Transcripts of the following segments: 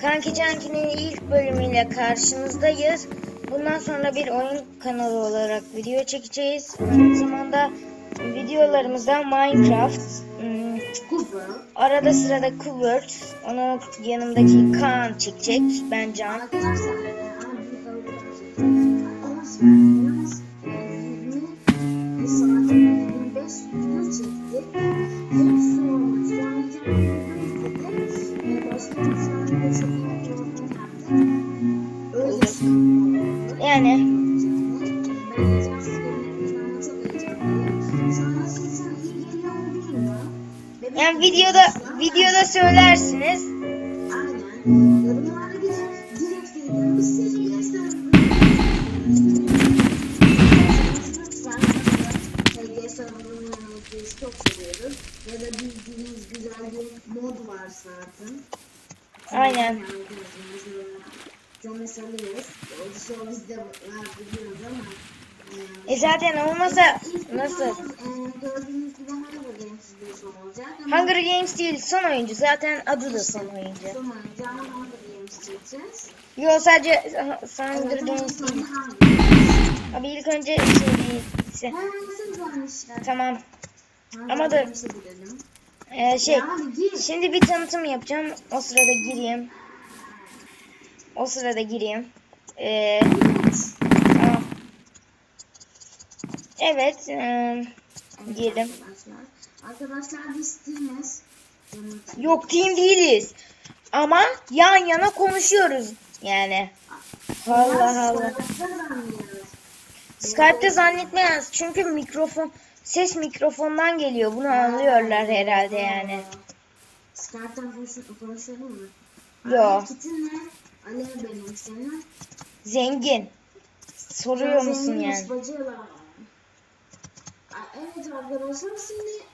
Kanki Canki'nin ilk bölümüyle karşınızdayız. Bundan sonra bir oyun kanalı olarak video çekeceğiz. Aynı zamanda videolarımızda Minecraft, hmm, arada sırada Coolworld, onun yanımdaki Kaan çekecek. Ben Can. Yani videoda videoda söylersiniz. Çok. Ya da bildiğiniz güzel bir mod var zaten. Aynen. Çok mesela o show bizde var biliyoruz ama E zaten olmasa nasıl? gördüğünüz gibi Hunger Games videosu olacak ama Hunger Games değil son oyuncu. Zaten adı da son oyuncu. son oyuncu ama Hunger Games çekeceğiz. Yo sadece Hunger Games değil. Abi ilk önce şey değil. şey- Ha, nasıl varmışlar? Tamam. Hunger ama dur. Games'e gidelim. Ee, şey Ya abi gir. şimdi bir tanıtım yapacağım. O sırada gireyim. O sırada gireyim. Ee, tamam. Evet. E, girdim. Arkadaşlar. Arkadaşlar biz teamiz. yok team değiliz. Ama yan yana konuşuyoruz. Yani. Allah Allah. Skype'te zannetmez. Çünkü mikrofon ses mikrofondan geliyor. Bunu anlıyorlar herhalde yani. Skype'tan konuşalım, mı? Yo. Alev kitin ne? Alev benim senin. Zengin. Soruyor musun yani? Evet arkadaşlar şimdi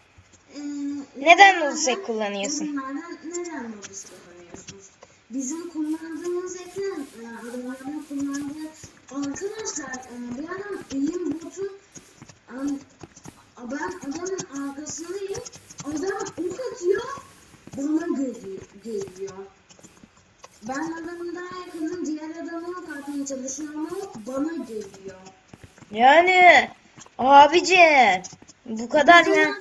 Neden Nusek kullanıyorsun? Neden Nusek kullanıyorsunuz? Bizim kullandığımız ekran, e, adamların kullandığı arkadaşlar e, bir adam elim botu ben adamın arkasındayım. Adam ok atıyor, bana geliyor. geliyor. Ben adamın daha yakınım, diğer adamı ok atmaya çalışıyorum ama bana geliyor. Yani abici bu kadar ya.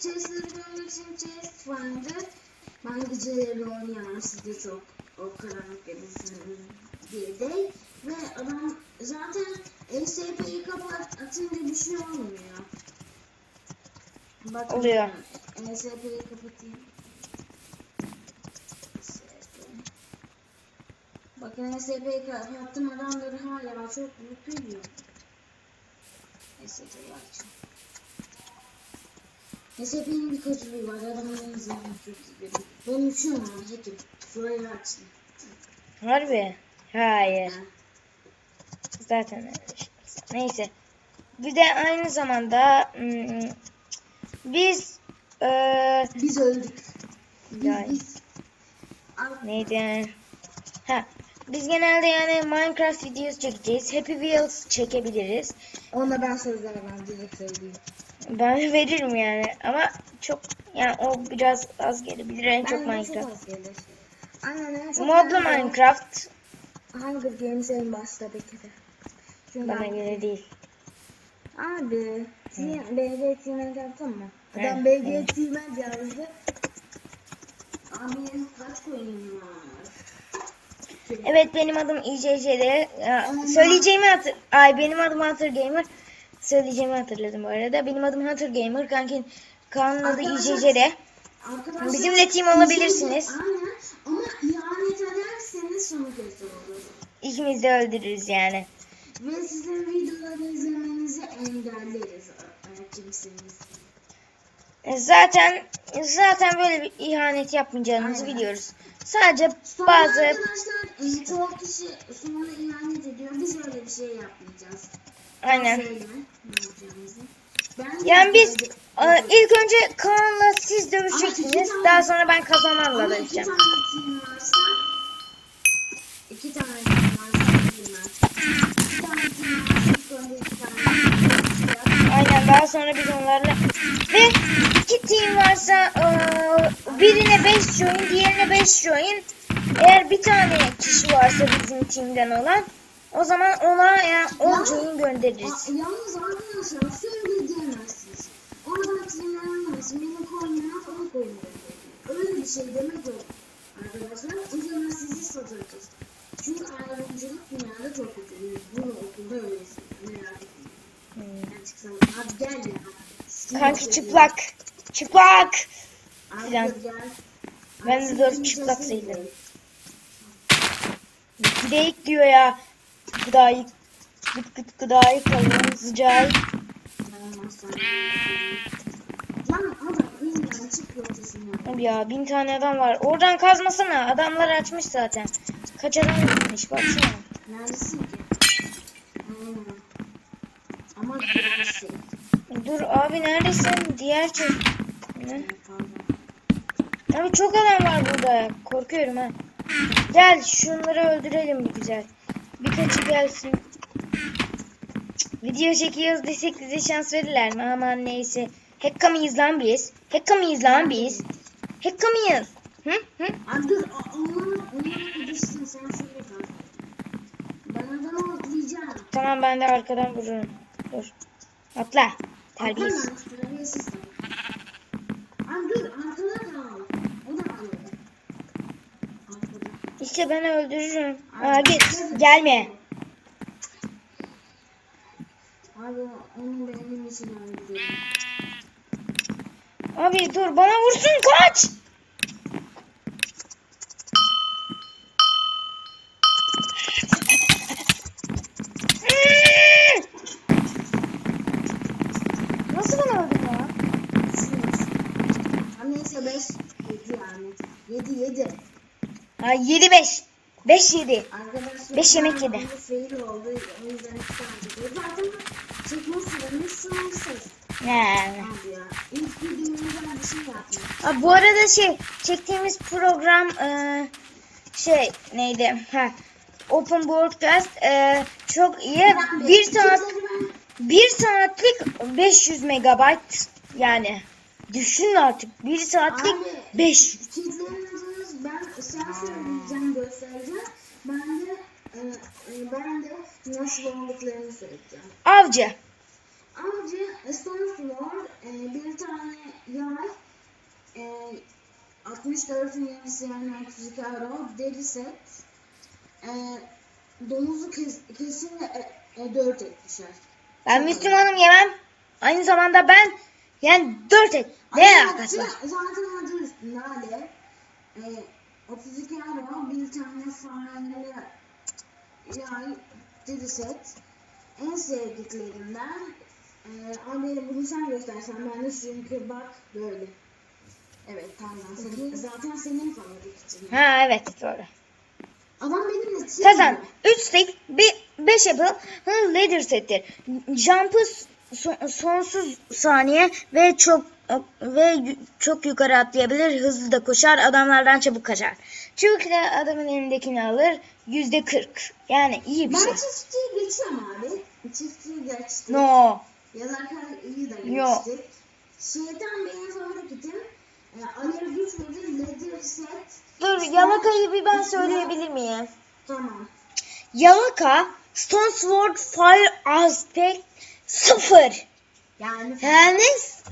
Chestleri görmek için chest finder. Ben geceleri oynuyorum sizde çok o karanlık görürsünüz diye değil. Ve adam zaten SCP'yi kapat atınca bir şey olmuyor. Bakın Oluyor. SCP'yi kapatayım. Bakın SCP'yi kapattım adamları hala çok büyük geliyor. SCP'yi açayım. SCP'nin bir kötülüğü var. Adamın en zengin çok iyi. Ben uçuyorum abi hekim. Şurayı açtım. Harbi. Hayır. Ha. Zaten öyle şey. Neyse. Bir de aynı zamanda hmm, biz eee Biz öldük. Biz Yani. biz. Neydi? Ha. Biz genelde yani Minecraft videosu çekeceğiz. Happy Wheels çekebiliriz. Ona ben söz veremem direkt söyleyeyim. Ben veririm yani ama çok yani o biraz az gelebilir en çok Minecraft. Çok Modlu Minecraft. Hunger Games en başta. Çünkü bana göre değil. Abi. BG Team'e yaptın mı? Adam. BG Team'e yazdı. Abi kaç var? Evet benim adım İCC'de. Ya, Söyleyeceğimi hatır... Ay benim adım Hunter Gamer. Söyleyeceğimi hatırladım bu arada. Benim adım Hunter Gamer. Kankin Kaan'ın adı. Arkadaşlar, Bizimle team olabilirsiniz. Aynen ama ihanet ederseniz sonu kötü olur. İkimiz de öldürürüz yani. Ve sizin videoları izlemenizi engelleriz kimseniz. Zaten zaten böyle bir ihanet yapmayacağınızı Aynen. biliyoruz. Sadece Sonra bazı arkadaşlar e, çoğu kişi sonra ihanet ediyor. Biz öyle bir şey yapmayacağız. Aynen. Yani biz e, ilk önce Kaan'la siz dövüşeceksiniz. Daha sonra ben kazananla dövüşeceğim. tane team varsa iki tane Aynen daha sonra biz onlarla ve iki team varsa e, birine 5 join, diğerine 5 join. Eğer bir tane kişi varsa bizim timden olan o zaman ona yani o coin göndeririz. Yalnız arkadaşlar şöyle diyemezsiniz. Oradan sinirlenmez. Benim koyunuma falan koyun. Öyle bir şey demek yok. Arkadaşlar o zaman sizi satacağız. Çünkü ayrımcılık dünyada çok kötü. Bunu okulda öğrensin. Merak etmeyin. Ben çıksam. Abi gel ya. Ediyorum. çıplak. Çıplak. Abi gel. Ben de dört çıplak sayılırım. Gideyik diyor ya. Gıdayık. Gıt gıt çık ortasına. Abi ya bin tane adam var. Oradan kazmasana. Adamlar açmış zaten. Kaç adam gitmiş baksana. Neredesin ki? Ama. Dur abi neredesin? Diğer çocuk. Abi çok adam var burada. Korkuyorum ha. Gel şunları öldürelim bir güzel. Birkaçı gelsin. Video çekiyoruz desek bize şans verirler mi? Aman neyse. Hekka mıyız lan biz? Hekka mıyız lan biz? Hekka mıyız? Hı? Hı? Abi dur, o- onları, onları gidişsin sen şurada kal. Ben adamı atlayacağım. Tamam ben de arkadan vururum. Dur. Atla. Terbiyesiz. Terbiyesiz sen. Abi dur, arkada kal. O da alıyor. İşte ben öldürürüm. Aa, git. Gelme. Abi onu benim için öldürüyorum. Abi dur bana vursun kaç. Ha 7 5. 5 7. Arkadaşlar Beş yemek ben yedi. Fail oldu. O yüzden iki tane çekiyor. Zaten çekme süremiz sınırsız. Yani. Abi ya. İlk videomuzdan bir şey yaptık. Ha, bu arada şey çektiğimiz program e, şey neydi? Ha Open Broadcast e, çok iyi. Bir saat bir saatlik 500 megabayt yani düşün artık bir saatlik Abi, 5 Kitlerin adınız ben sen söyleyeceğim göstereceğim. Ben de e, e, ben de nasıl olduklarını söyleyeceğim. avcı. Ayrıca Stonefloor e, bir tane yay e, 64'ün yarısı yani 32 euro deri set e, domuzu kes, kesin e, e, 4 etmişler. Ben Müslümanım yemem. Aynı zamanda ben yani 4 et. Ne alakası var? zaten- Zaten adı üstünde hadi. E, 32 euro bir tane fareli yay deri set. En sevdiklerimden e, abi bunu sen göstersen ben de çünkü bak böyle. Evet tamam. Senin, zaten senin favorit için. Ha evet doğru. Adam benimle çiğ Kazan 3 stick 5 apple hı, leather settir. Jump'ı son- sonsuz saniye ve çok ve çok yukarı atlayabilir. Hızlı da koşar. Adamlardan çabuk kaçar. İle adamın elindekini alır. Yüzde 40. Yani iyi bir Ben şey. çiftçiyi geçiyorum abi. Çiftçiyi geçtim. No. Yalakayı da Yo. geçtik. Şeytan benim favoritim. E, Alev güç verir. Leather set. Dur yalakayı bir ben söyleyebilir miyim? Tamam. Yalaka Stone Sword Fire Aspect 0. Yani Yani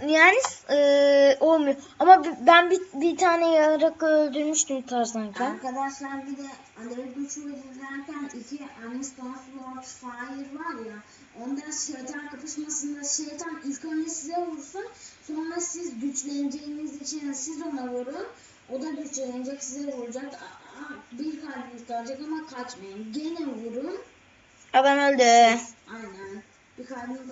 yani eee, olmuyor. Ama bi- ben bir, bir tane yarak öldürmüştüm tarzanken. Arkadaşlar bir de alev güç verirlerken iki Aniston Sword Fire var ya onda şeytan kapışmasında şeytan ilk önce size vursun sonra siz güçleneceğiniz için siz ona vurun o da güçlenecek size vuracak Aa, aa, bir kalbiniz kalacak ama kaçmayın gene vurun Adam öldü. aynen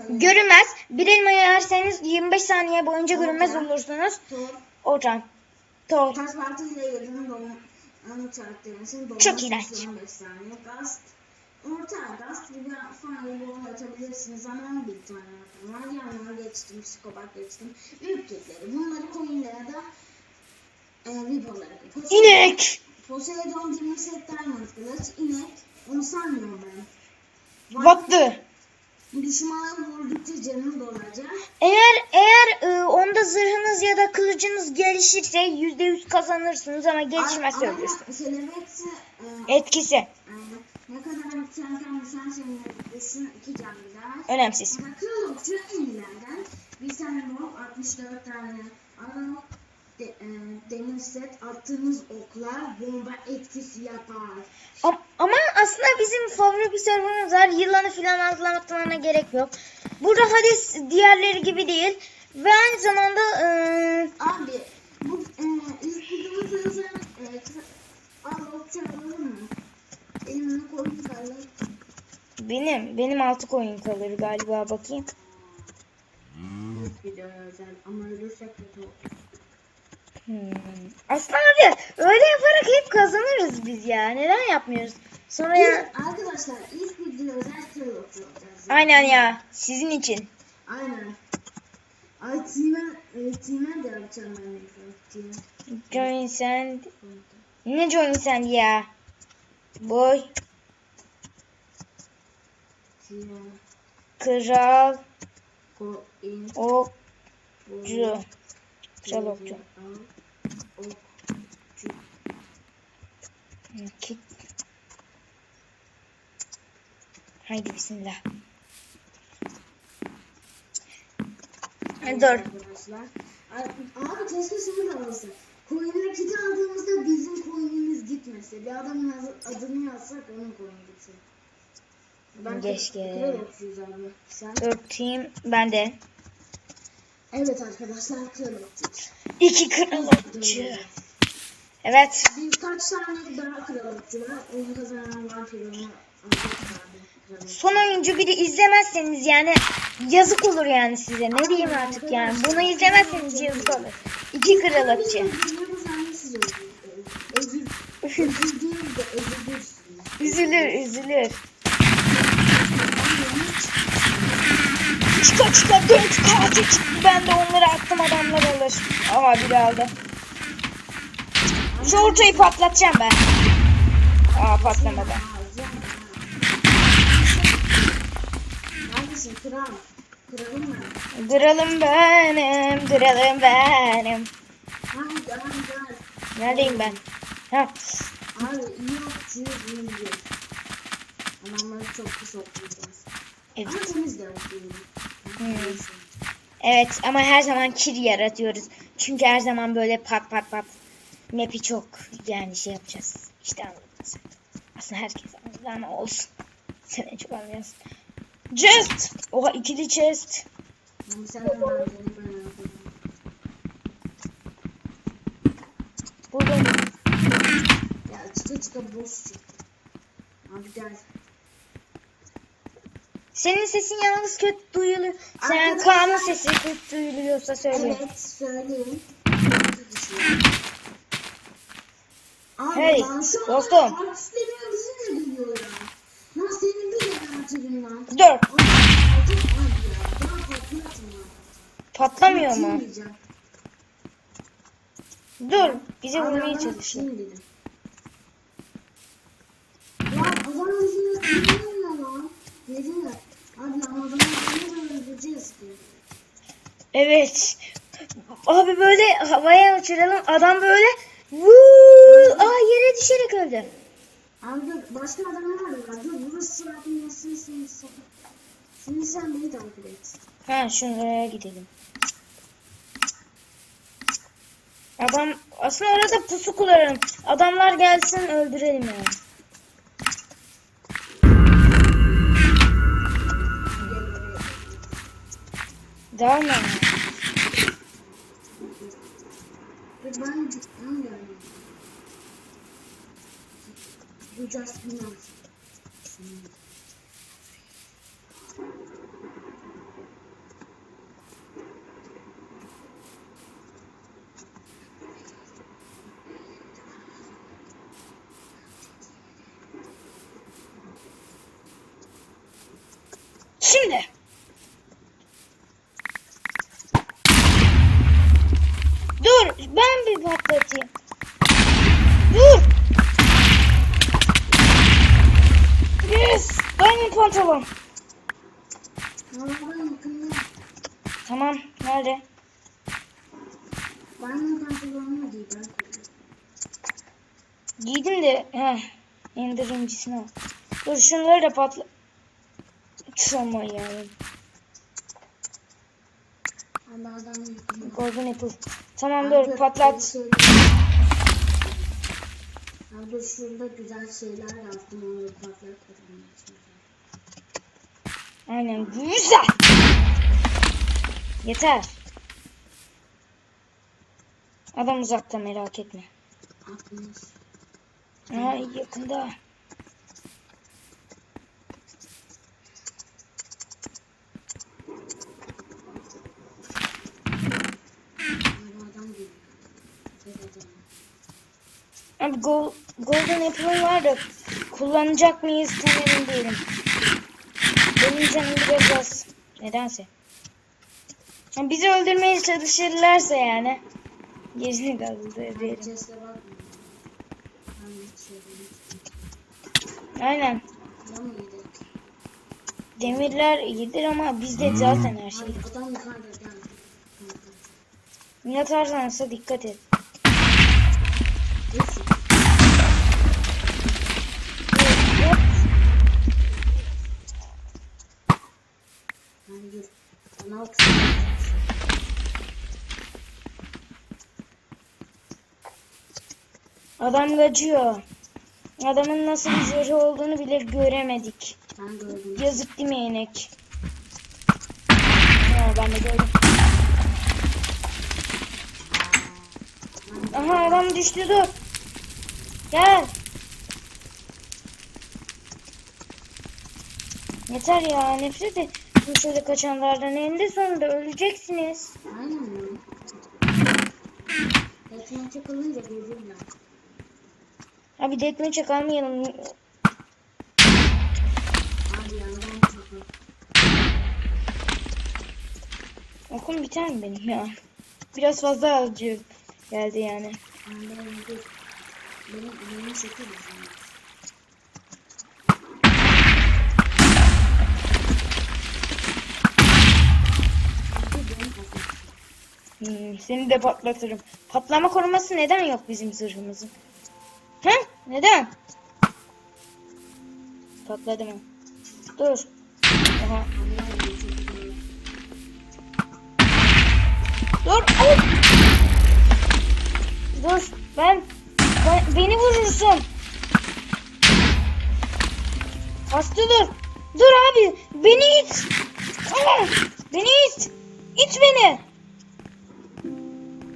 Görünmez. Bir elmayı yerseniz 25 saniye boyunca görünmez Orta. olursunuz. Ortam. Tor. Taş partiyle yedin doğum anı karakterimizin doğum Çok iğrenç. 15 saniye gast orta gast bir de fireball atabilirsiniz ama bir tane hakkım var yanına geçtim psikopat geçtim büyük kitleri bunları coinlere da e, ripolara İnek. Poseidon Demir Set Diamond Kılıç inek onu sanmıyorum ben Battı. Düşmana vurdukça canın dolacak. Eğer eğer e, onda zırhınız ya da kılıcınız gelişirse %100 kazanırsınız ama gelişmezse Ama ölürsünüz. Etkisi e, ne kadar yükselken düşen senin düşün iki can gider. önemsiz. Kral okçu inilerden bir tane bol 64 tane adam de, e, attığınız oklar bomba etkisi yapar. Am- Ama aslında bizim favori bir serverımız var. Yılanı falan anlatmana gerek yok. Burada Hades diğerleri gibi değil. Ve aynı zamanda e, Abi bu e, ilk videomuzda e, alalım mı? Elimle koyun kalır. benim benim altı koyun kalır galiba bakayım. İlk video özel ama ölürsek kötü olur. Hmm. Aslında abi öyle yaparak hep kazanırız biz ya. Neden yapmıyoruz? Sonra ya... Arkadaşlar ilk video özel kral okçu olacağız. Aynen ya. Sizin için. Aynen. Ay Timen, e, Timen de yapacağım ben Timen. Join sen. Ne join sen ya? Boy. Timen, Kral. Coin, Okçu. Kral okçu. Kit. Haydi bismillah. Dur. Abi keşke şunu da olsa. Coin'e kiti aldığımızda bizim coin'imiz gitmese. Bir adamın adı- adını yazsak onun coin'i gitse. Ben Keşke. Kral okçuyuz abi. Sen? 4 team bende. Evet arkadaşlar kral okçuyuz. İki kral okçu. Evet. Birkaç tane daha kral okçu var. Onu kazanan vampir onu alacak abi. Kral okçu. Son oyuncu biri izlemezseniz yani yazık olur yani size. Ne diyeyim artık yani. Bunu izlemezseniz yazık olur. İki kral okçu. Biliyoruz anne siz öldürdünüz. Özür, özür değil de özür Üzülür, üzülür. Çıka çıka dört katil çıktı. Ben de onları attım adamlar alır. Ama biri aldı. Şu ortayı patlatacağım ben. Aa patlamadı. Neredesin kral? Kralım ben. Kralım benim, kralım benim. Neredeyim ben? Ha. Abi iyi. Adamları çok pis okuyacağız. Evet. Ama temiz de okuyalım. Hmm. Evet ama her zaman kir yaratıyoruz. Çünkü her zaman böyle pat pat pat map'i çok yani şey yapacağız. İşte anladın. Aslında herkes anladı ama olsun. Sen en çok anlıyorsun. Chest! Oha ikili chest. Burada Ya çıka çıka boş çıktı. Abi gel. Senin sesin yalnız kötü duyuluyor. Sen Kaan'ın sesi kötü duyuluyorsa söyle. Evet söyleyeyim. Abi Hey, ben şu an dostum. artistlerin bizi ne biliyor ya? Lan senin bir de hatırın lan. Dur. Ya. Patlamıyor mu? Dur. Bizi Abi, vurmaya çalışıyor. dedim. Ya adam yüzüne ya. Abi ama adamı böyle öldüreceğiz ki. Evet. Abi böyle havaya uçuralım. Adam böyle Vuuu! Aa yere düşerek öldü. Abi başka adamlar var. Dur burası sıratın nasıl seni Şimdi sen beni takip et. Ha şuraya gidelim. Adam aslında orada pusu kurarım. Adamlar gelsin öldürelim yani. Daha mı? Ben gitmem geldim. Bu just enough. Şimdi. Dur ben bir patlatayım. Dur. Yes. Diamond pantolon. Tamam. Nerede? Diamond pantolonunu giy ben. Giydim de. Heh. Ender incisini al. Dur şunları da patla. Tamam yani. Golden Apple. Tamam dur patlat. Abi şurada güzel şeyler yaptım onları patlat. Aynen güzel. Yeter. Adam uzakta merak etme. Atmış. Ay yakında. Abi adam gibi. Evet, adam. Abi gol, Golden Apple'ım var da kullanacak mıyız tam emin değilim. Benim canım biraz az. Nedense. Ha, bizi öldürmeye çalışırlarsa yani. Gerisini kaldı ederim. Chest'e bakmıyor. Hangi şey Aynen. Demirler iyidir ama bizde zaten her şey. Arslan'sa dikkat et. Neyse. Yap. Hayır. Bana bak. Adam kaçıyor. Adamın nasıl bir zırhı olduğunu bile göremedik. Ben gördüm. Yazık değil mi inek? Ha, ben de gördüm. Aha adam düştü dur. Gel. Yeter ya nefret et. Bu şöyle kaçanlardan eninde sonunda öleceksiniz. Aynen mi? Ekmek çakılınca gözümle. Abi deathmatch'e kalmayalım. Okum biter mi benim ya? Biraz fazla acı geldi yani. Hmm, seni de patlatırım. Patlama koruması neden yok bizim zırhımızın? Neden? Patladı mı? Dur. Aha. Dur. Ay! Dur. Ben, ben- beni vurursun. Hasta dur. Dur abi. Beni it. Aa! Beni it. İt beni.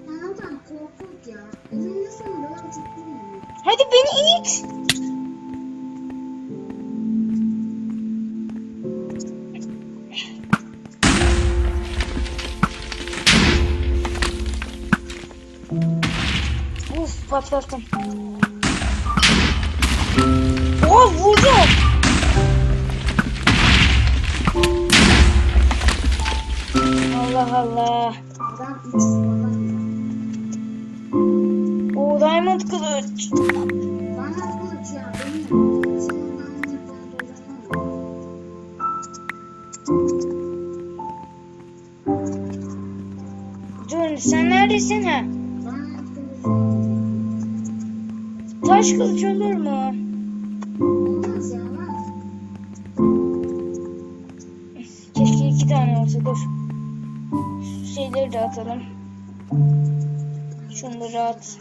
Ya adam korkak ya. Elinde sonunda ben çekilmiyorum. Hadi beni it. Uf patlattım. Oh vurdum. Allah Allah. Dolaşamam. Dur sen neredesin ha? Taş kılıç olur mu? Keşke iki tane olsa dur. Şu şeyleri de atalım. Şunları at.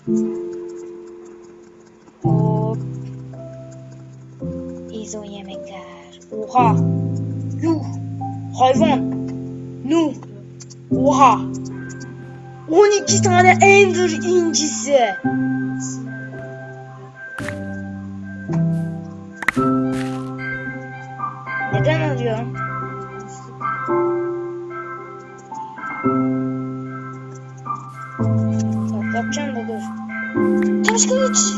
İzo yemekler. Oha. Yuh. Hayvan. Nuh. Oha. 12 tane Ender incisi. Neden alıyorsun? Patlatacağım da dur. Taş kılıç.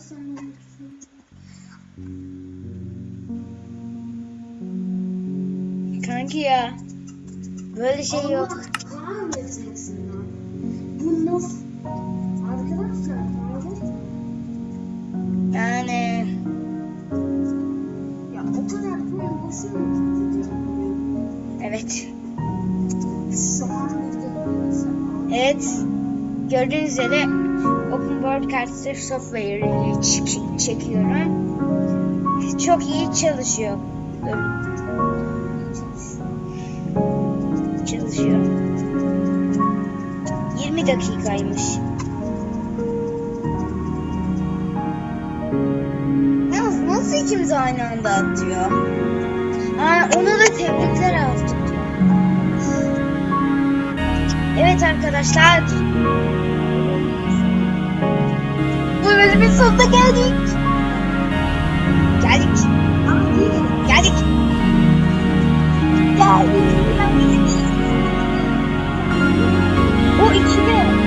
Lütfen. Kanki ya. Böyle şey yok. Allah kahretsin lan. Bu nasıl? Arkadaşlar kahret. Yani Ya o kadar koyun boşuna ya? evet. Evet. Gördüğünüz üzere Open World Caster Software ile çek- çekiyorum. Çok iyi çalışıyor. Çalışıyor. 20 dakikaymış. Yalnız nasıl ikimiz aynı anda atıyor? Ha, ona da tebrikler aldık. Evet arkadaşlar bu bölümün sonuna geldik. Geldik. Geldik. Geldik. O içine